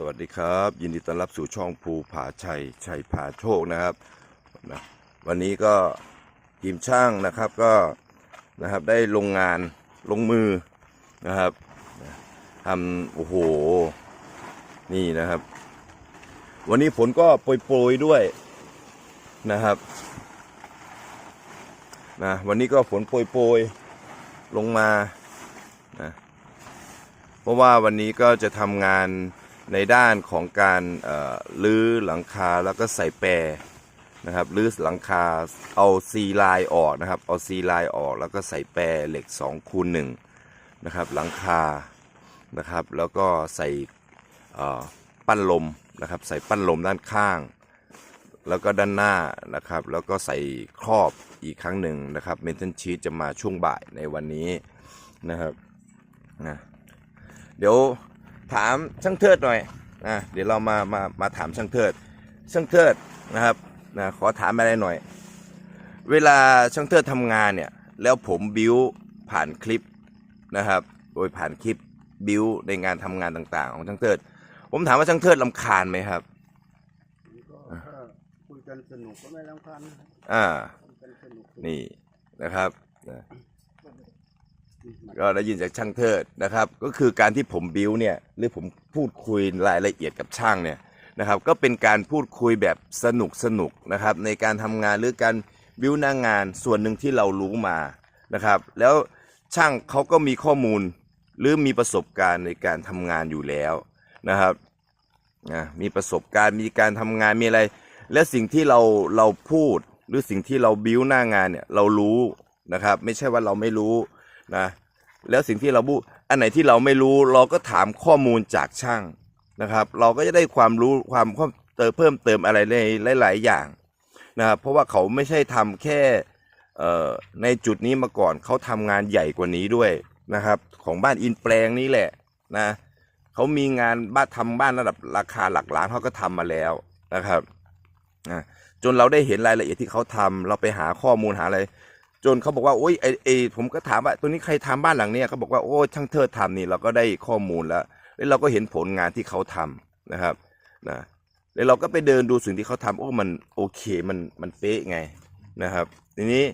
สวัสดีครับ ยินดีต้อนรับสู่ช่องภูผาชัยชัยผาโชคนะครับนะวันนี้ก็ทีมช่างนะครับก็นะครับได้ลงงานลงมือนะครับทำโอ้โหนี่นะครับ วันนี้ฝนก็โปรยๆด้วยนะครับนะวันนี้ก็ฝนโปรยๆลงมานะเพราะว่าวันนี้ก็จะทำงาน ในด้านของการลื้อหลังคาแล้วก็ใส่แปรนะครับลื้อหลังคาเอาซีไลน์ออกนะครับเอาซีไลน์ออกแล้วก็ใส่แปรเหล็ก2คูณ1นะครับหลังคานะครับแล้วก็ใส่ปั้นลมนะครับใส่ปั้นลมด้านข้าง แล้วก็ด้านหน้านะครับแล้วก็ใส่ครอบอีกครั้งหนึ่งนะครับเมนเทนชีตจะมาช่วงบ่ายในวันนี้นะครับนะเดี๋ยว ถามช่างเทิดหน่อยนะเดี๋ยวเรามามามาถามช่างเทิด ช่างเทิดนะครับนะขอถามอะไรหน่อย เวลาช่างเทิดทำงานเนี่ยแล้วผมบิวผ่านคลิปนะครับ โดยผ่านคลิปบิวในงานทำงานต่างๆ ของช่างเทิด ผมถามว่าช่างเทิดลำคาญไหมครับก็ถ้าคุยกันสนุกก็ไม่รำคาญนะครับอ่าคุยกันสนุกนี่นะครับนะมัน ก็ได้ยินจากช่างเทิดนะครับ ก็คือการที่ผมบิวเนี่ยหรือผมพูดคุยรายละเอียดกับช่างเนี่ยนะครับก็เป็นการพูดคุยแบบสนุกสนุกนะครับในการทำงานหรือการบิวหน้างานส่วนหนึ่งที่เรารู้มานะครับแล้วช่างเขาก็มีข้อมูลหรือมีประสบการณ์ในการทำงานอยู่แล้วนะครับนะมีประสบการณ์มีการทำงานมีอะไร และสิ่งที่เราเราพูดหรือสิ่งที่เราบิวหน้างานเนี่ยเรารู้นะครับไม่ใช่ว่าเราไม่รู้ นะแล้วสิ่งที่เราบูอันไหนที่เราไม่รู้เราก็ถามข้อมูลจากช่างนะครับ เราก็จะได้ความรู้ความเพิ่มเติมเพิ่มเติมอะไรในหลาย ๆ อย่างนะครับเพราะว่าเขาไม่ใช่ทำแค่ในจุดนี้มาก่อนเขาทำงานใหญ่กว่านี้ด้วยนะครับ ของบ้านอินแปลงนี้แหละนะเขามีงานบ้านทำบ้านระดับราคาหลักล้านเขาก็ทำมาแล้วนะครับนะจนเราได้เห็นรายละเอียดที่เขาทำเราไปหาข้อมูลหาอะไร จนเขาบอกว่าโอ้ยไอไอผมก็ถามว่าตัวนี้ใครทำบ้านหลังเนี้ยเขาบอกว่าโอ้ยช่างเทิดทำนี่เราก็ได้ข้อมูลแล้ว แล้วเราก็เห็นผลงานที่เขาทำนะครับนะแล้วเราก็ไปเดินดูสิ่งที่เขาทำโอ้มันโอเคมันมันเป๊ะไงนะครับ ทีนี้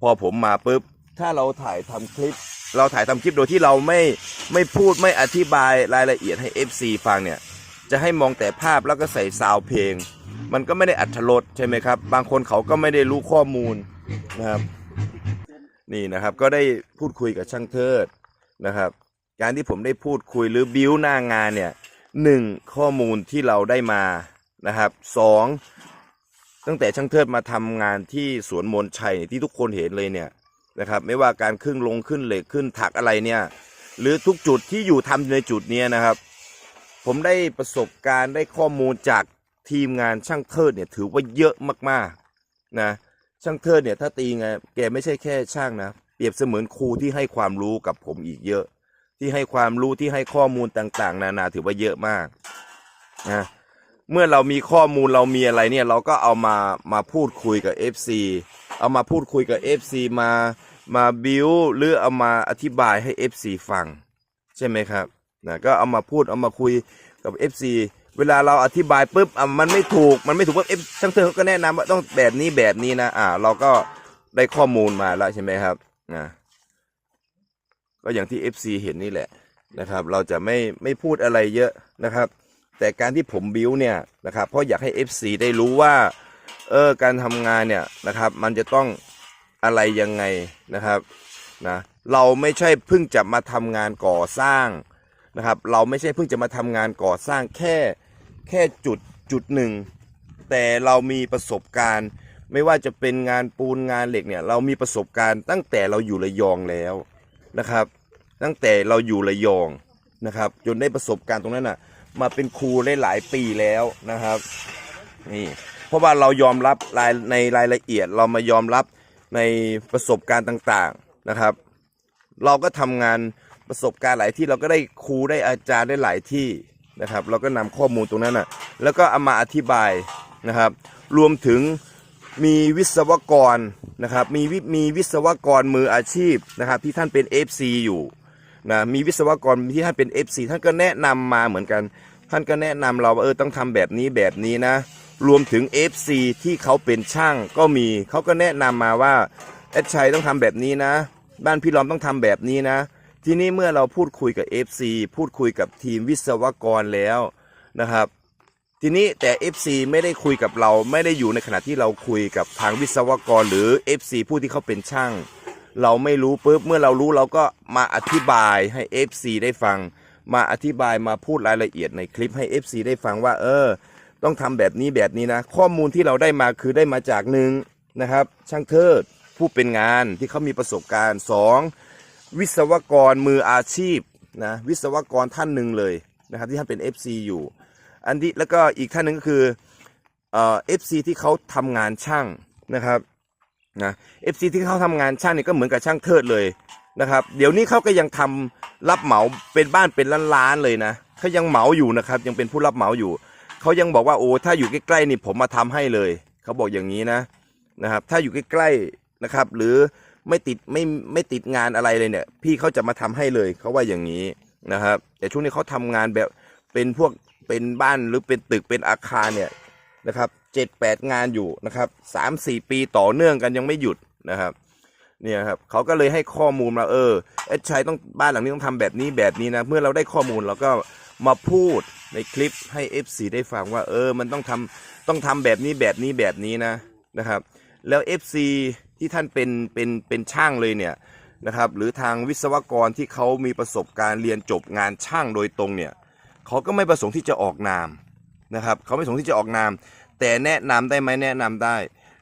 พอผมมาปุ๊บถ้าเราถ่ายทำคลิป เราถ่ายทำคลิปโดยที่เราไม่ไม่พูดไม่อธิบายรายละเอียดให้ FC ฟังเนี่ยจะให้มองแต่ภาพแล้วก็ใส่ซาวเพลง มันก็ไม่ได้อัธรสใช่ไหมครับ บางคนเขาก็ไม่ได้รู้ข้อมูลนะครับ นี่นะครับก็ได้พูดคุยกับช่างเทิดนะครับ การที่ผมได้พูดคุยหรือบิ้วหน้างานเนี่ยหนึ่งข้อมูลที่เราได้มานะครับสองตั้งแต่ช่างเทิดมาทำงานที่สวนมนชัยที่ทุกคนเห็นเลยเนี่ยนะครับไม่ว่าการขึ้นลงขึ้นเหล็กขึ้นถักอะไรเนี่ยหรือทุกจุดที่อยู่ทำในจุดเนี้นะครับ ผมได้ประสบการณ์ได้ข้อมูลจากทีมงานช่างเทิดเนี่ยถือว่าเยอะมากๆนะ ช่างเทิดเนี่ยถ้าตีไงแกไม่ใช่แค่ช่างนะ เปรียบเสมือนครูที่ให้ความรู้กับผมอีกเยอะ ที่ให้ความรู้ที่ให้ข้อมูลต่าง ๆ นานาถือว่าเยอะมากนะเมื่อเรามีข้อมูลเรามีอะไรเนี่ยเราก็เอามามาพูดคุยกับ FC เอามาพูดคุยกับ FC มามาบิวหรือเอามาอธิบายให้ FC ฟัง ใช่ไหมครับนะก็เอามาพูดเอามาคุยกับ FC เวลาเราอธิบายปุ๊บอะมันไม่ถูกมันไม่ถูกปุ๊บเอฟช่างเธอเขาก็แนะนำว่าต้องแบบนี้แบบนี้นะอ่า เราก็ได้ข้อมูลมาแล้วใช่ไหมครับนะก็อย่างที่ FC เห็นนี่แหละนะครับ เราจะไม่ไม่พูดอะไรเยอะนะครับ แต่การที่ผมบิวเนี่ยนะครับเพราะอยากให้ FC ได้รู้ว่าเออการทำงานเนี่ยนะครับ มันจะต้องอะไรยังไงนะครับนะเราไม่ใช่เพิ่งจะมาทำงานก่อสร้าง นะครับ เราไม่ใช่เพิ่งจะมาทำงานก่อสร้างแค่แค่จุดจุดหนึ่ง แต่เรามีประสบการณ์ ไม่ว่าจะเป็นงานปูนงานเหล็กเนี่ย เรามีประสบการณ์ตั้งแต่เราอยู่ระยองแล้วนะครับ ตั้งแต่เราอยู่ระยองนะครับ จนได้ประสบการณ์ตรงนั้นน่ะ มาเป็นครูได้หลายปีแล้วนะครับนี่เพราะว่าเรายอมรับรายในรายละเอียดเรามายอมรับในประสบการณ์ต่างๆนะครับ เราก็ทำงาน ประสบการณ์หลายที่เราก็ได้ครูได้อาจารย์ได้หลายที่นะครับ เราก็นำข้อมูลตรงนั้นอะแล้วก็เอามาอธิบายนะครับ รวมถึงมีวิศวกรนะครับมีวิมีวิศวกรมืออาชีพนะครับ ที่ท่านเป็น FC อยู่นะมีวิศวกรที่ท่านเป็น FC ท่านก็แนะนำมาเหมือนกัน ท่านก็แนะนำเราว่าเออต้องทำแบบนี้แบบนี้นะ รวมถึง FC ที่เขาเป็นช่างก็มีเขาก็แนะนำมาว่าแอดชัยต้องทำแบบนี้นะ บ้านพี่ล้อมต้องทำแบบนี้นะ ทีนี้เมื่อเราพูดคุยกับ FC พูดคุยกับทีมวิศวกรแล้วนะครับ ทีนี้แต่ FC ไม่ได้คุยกับเราไม่ได้อยู่ในขณะที่เราคุยกับทางวิศวกร หรือ FC ผู้ที่เขาเป็นช่าง เราไม่รู้ปุ๊บเมื่อเรารู้เราก็มาอธิบายให้ FC ได้ฟัง มาอธิบายมาพูดรายละเอียดในคลิปให้ FC ได้ฟังว่า เออ ต้องทำแบบนี้แบบนี้นะ ข้อมูลที่เราได้มาคือได้มาจากหนึ่งนะครับ ช่างเทิดผู้เป็นงานที่เขามีประสบการณ์สอง วิศวกรมืออาชีพนะวิศวกรท่านหนึ่งเลยนะครับที่ท่านเป็น FC อยู่อันที่แล้วก็อีกท่านหนึ่งก็คือเอ่อฟซีที่เขาทำงานช่างนะครับนะเอฟซีที่เขาทำงานช่างเนี่ยก็เหมือนกับช่างเทิดเลยนะครับเดี๋ยวนี้เขาก็ยังทำรับเหมาเป็นบ้านเป็นล้านๆเลยนะเขายังเหมาอยู่นะครับยังเป็นผู้รับเหมาอยู่เขายังบอกว่าโอ้ถ้าอยู่ใกล้ๆนี่ผมมาทำให้เลยเขาบอกอย่างนี้นะนะครับถ้าอยู่ใกล้ๆนะครับหรือ ไม่ติดไม่ไม่ติดงานอะไรเลยเนี่ย พี่เขาจะมาทำให้เลยเขาว่าอย่างนี้นะครับ แต่ช่วงนี้เขาทำงานแบบเป็นพวกเป็นบ้านหรือเป็นตึกเป็นอาคารเนี่ยนะครับเจ็ดแปดงานอยู่นะครับสามสี่ปีต่อเนื่องกันยังไม่หยุดนะครับเนี่ยครับเขาก็เลยให้ข้อมูลมาเออเอดชัยต้องบ้านหลังนี้ต้องทำแบบนี้แบบนี้นะเมื่อเราได้ข้อมูลเราก็มาพูดในคลิปให้ FC ได้ฟังว่าเออมันต้องทำต้องทำแบบนี้แบบนี้แบบนี้นะนะครับ แล้ว FC ที่ท่านเป็นเป็นเป็นช่างเลยเนี่ยนะครับ หรือทางวิศวกรที่เขามีประสบการณ์เรียนจบงานช่างโดยตรงเนี่ยเขาก็ไม่ประสงค์ที่จะออกนามนะครับเขาไม่ประสงค์ที่จะออกนาม แต่แนะนำได้ไหมแนะนำได้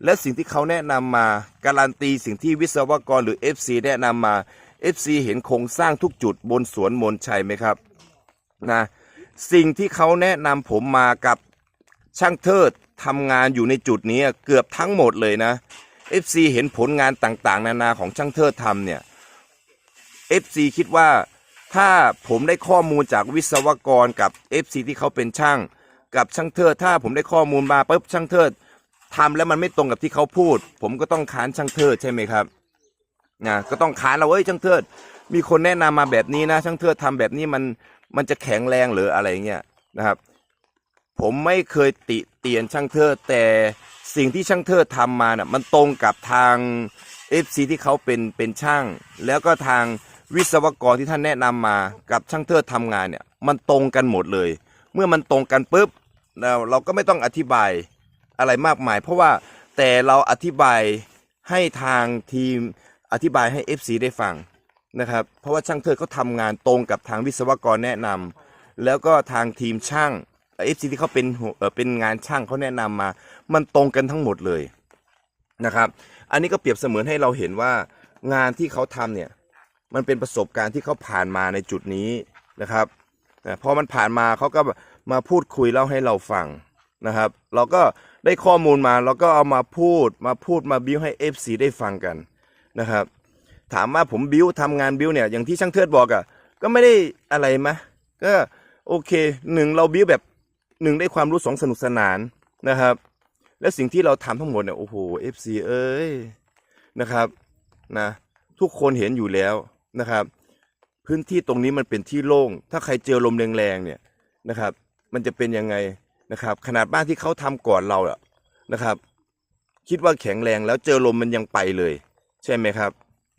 และสิ่งที่เขาแนะนำมาการันตีสิ่งที่วิศวกรหรือ FC แนะนำมา FC เห็นโครงสร้างทุกจุดบนสวนมนชัยไหมครับนะสิ่งที่เขาแนะนำผมมากับช่างเทิดทำงานอยู่ในจุดนี้เกือบทั้งหมดเลยนะ FC เห็นผลงานต่างๆ นานาของช่างเทิดทำเนี่ย FC คิดว่าถ้าผมได้ข้อมูลจากวิศวกรกับ FC ที่เขาเป็นช่าง กับช่างเทิดถ้าผมได้ข้อมูลมาปุ๊บช่างเทิดทำแล้วมันไม่ตรงกับที่เขาพูด ผมก็ต้องค้านช่างเทิดใช่ไหมครับนะก็ต้องค้านเราเอ้ยช่างเทิด มีคนแนะนำมาแบบนี้นะช่างเทิดทำแบบนี้มันมันจะแข็งแรงหรืออะไรเงี้ยนะครับ ผมไม่เคยติเตียนช่างเทิดแต่สิ่งที่ช่างเทิดทำมาน่ะมันตรงกับทาง FC ที่เขาเป็นเป็นช่าง แล้วก็ทางวิศวกรที่ท่านแนะนำมากับช่างเทิดทำงานเนี่ยมันตรงกันหมดเลย เมื่อมันตรงกันปุ๊บเราเราก็ไม่ต้องอธิบายอะไรมากมาย เพราะว่าแต่เราอธิบายให้ทางทีมอธิบายให้ FC ได้ฟังนะครับ เพราะว่าช่างเทิดเขาทำงานตรงกับทางวิศวกรแนะนำแล้วก็ทางทีมช่าง FC ที่เขาเป็นเอ่อเป็นงานช่างเขาแนะนำมา มันตรงกันทั้งหมดเลยนะครับ อันนี้ก็เปรียบเสมือนให้เราเห็นว่างานที่เขาทำเนี่ย มันเป็นประสบการณ์ที่เขาผ่านมาในจุดนี้นะครับพอมันผ่านมาเขาก็มาพูดคุยเล่าให้เราฟังนะครับ เราก็ได้ข้อมูลมาเราก็เอามาพูดมาพูดมาบิ้วให้ FC ได้ฟังกันนะครับ ถามว่าผมบิ้วทำงานบิ้วเนี่ยอย่างที่ช่างเทิดบอกอะ่ะก็ไม่ได้อะไรมะก็โอเคหนึ่งเราบิ้วแบบ หนึ่งได้ความรู้สองสนุกสนานนะครับ และสิ่งที่เราทำทั้งหมดเนี่ยโอ้โห FC เอ้ยนะครับนะทุกคนเห็นอยู่แล้วนะครับ พื้นที่ตรงนี้มันเป็นที่โล่ง ถ้าใครเจอลมแรงๆเนี่ยนะครับ มันจะเป็นยังไงนะครับ ขนาดบ้านที่เขาทำก่อนเราอะนะครับ คิดว่าแข็งแรงแล้วเจอลมมันยังไปเลย ใช่ไหมครับ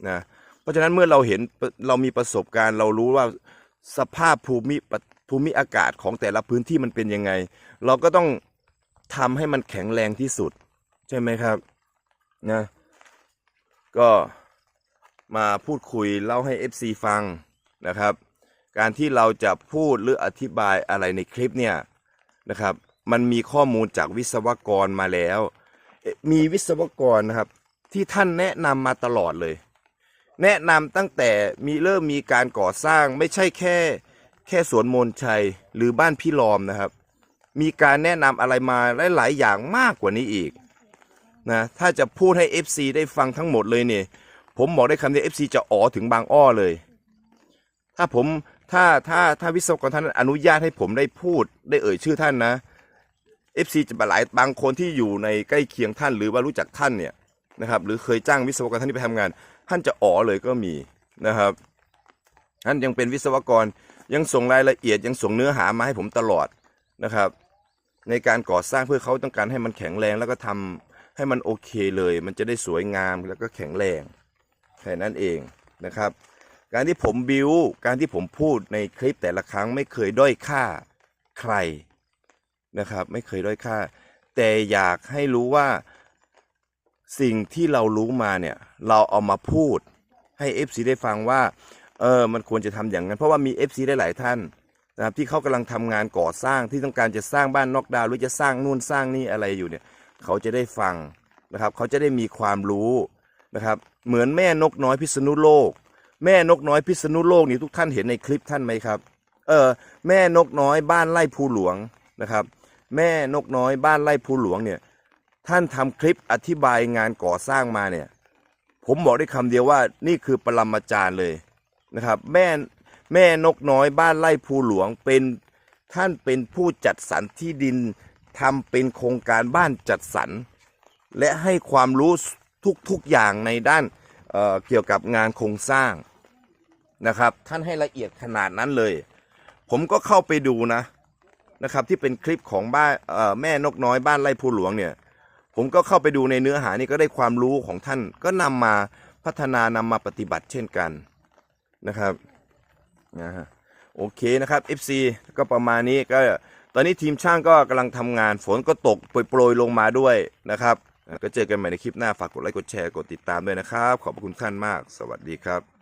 นะเพราะฉะนั้นเมื่อเราเห็นเรามีประสบการณ์ เรารู้ว่าสภาพภูมิปะ ภูมิอากาศของแต่ละพื้นที่มันเป็นยังไง เราก็ต้องทำให้มันแข็งแรงที่สุด ใช่ไหมครับนะก็มาพูดคุยเล่าให้ FC ฟังนะครับ การที่เราจะพูดหรืออธิบายอะไรในคลิปเนี่ยนะครับ มันมีข้อมูลจากวิศวกรมาแล้ว มีวิศวกรนะครับ ที่ท่านแนะนำมาตลอดเลย แนะนำตั้งแต่มีเริ่มมีการก่อสร้างไม่ใช่แค่ แค่สวนมนชัยหรือบ้านพี่ลอมนะครับ มีการแนะนำอะไรมาหลายๆอย่างมากกว่านี้อีกนะถ้าจะพูดให้ FC ได้ฟังทั้งหมดเลยเนี่ยผมบอกได้คำเดียว FC จะอ๋อถึงบางอ้อเลย ถ้าผมถ้าถ้าถ้าวิศวกรท่านอนุญาตให้ผมได้พูดได้เอ่ยชื่อท่านนะ FC จะหลายบางคนที่อยู่ในใกล้เคียงท่านหรือว่ารู้จักท่านเนี่ยนะครับหรือเคยจ้างวิศวกรท่านนี้ไปทำงาน ท่านจะอ๋อเลยก็มีนะครับท่านยังเป็นวิศวกร ยังส่งรายละเอียดยังส่งเนื้อหามาให้ผมตลอดนะครับ ในการก่อสร้างเพื่อเขาต้องการให้มันแข็งแรงแล้วก็ทำให้มันโอเคเลย มันจะได้สวยงามแล้วก็แข็งแรงแค่นั้นเองนะครับ การที่ผมบิวการที่ผมพูดในคลิปแต่ละครั้งไม่เคยด้อยค่าใครนะครับ ไม่เคยด้อยค่า แต่อยากให้รู้ว่าสิ่งที่เรารู้มาเนี่ย เราเอามาพูดให้ FC ได้ฟังว่า เออมันควรจะทำอย่างนั้น เพราะว่ามี FC ได้หลายท่านนะครับที่เขากำลังทำงานก่อสร้างที่ต้องการจะสร้างบ้านนอกดาวหรือจะสร้างนู่นสร้างนี่อะไรอยู่เนี่ย เขาจะได้ฟังนะครับ เขาจะได้มีความรู้นะครับ เหมือนแม่นกน้อยพิษณุโลก แม่นกน้อยพิษณุโลกนี่ทุกท่านเห็นในคลิปท่านไหมครับ เออแม่นกน้อยบ้านไร่ภูหลวงนะครับ แม่นกน้อยบ้านไร่ภูหลวงเนี่ยท่านทำคลิปอธิบายงานก่อสร้างมาเนี่ย ผมบอกได้คำเดียวว่านี่คือปรมาจารย์เลย นะครับแม่แม่นกน้อยบ้านไร่ภูหลวงเป็นท่านเป็นผู้จัดสรรที่ดินทำเป็นโครงการบ้านจัดสรร และให้ความรู้ทุกๆอย่างในด้านเอ่อเกี่ยวกับงานโครงสร้างนะครับ ท่านให้ละเอียดขนาดนั้นเลย ผมก็เข้าไปดูนะนะครับที่เป็นคลิปของบ้านเอ่อแม่นกน้อยบ้านไร่ภูหลวงเนี่ยผมก็เข้าไปดูในเนื้อหานี่ก็ได้ความรู้ของท่านก็นำมาพัฒนานำมาปฏิบัติเช่นกัน นะครับนะฮะโอเคนะครับ FC ก็ประมาณนี้ก็ตอนนี้ทีมช่างก็กำลังทำงานฝนก็ตกโปรยๆลงมาด้วยนะครับ ก็เจอกันใหม่ในคลิปหน้าฝากกดไลค์กดแชร์กดติดตามด้วยนะครับ ขอบคุณท่านมาก สวัสดีครับ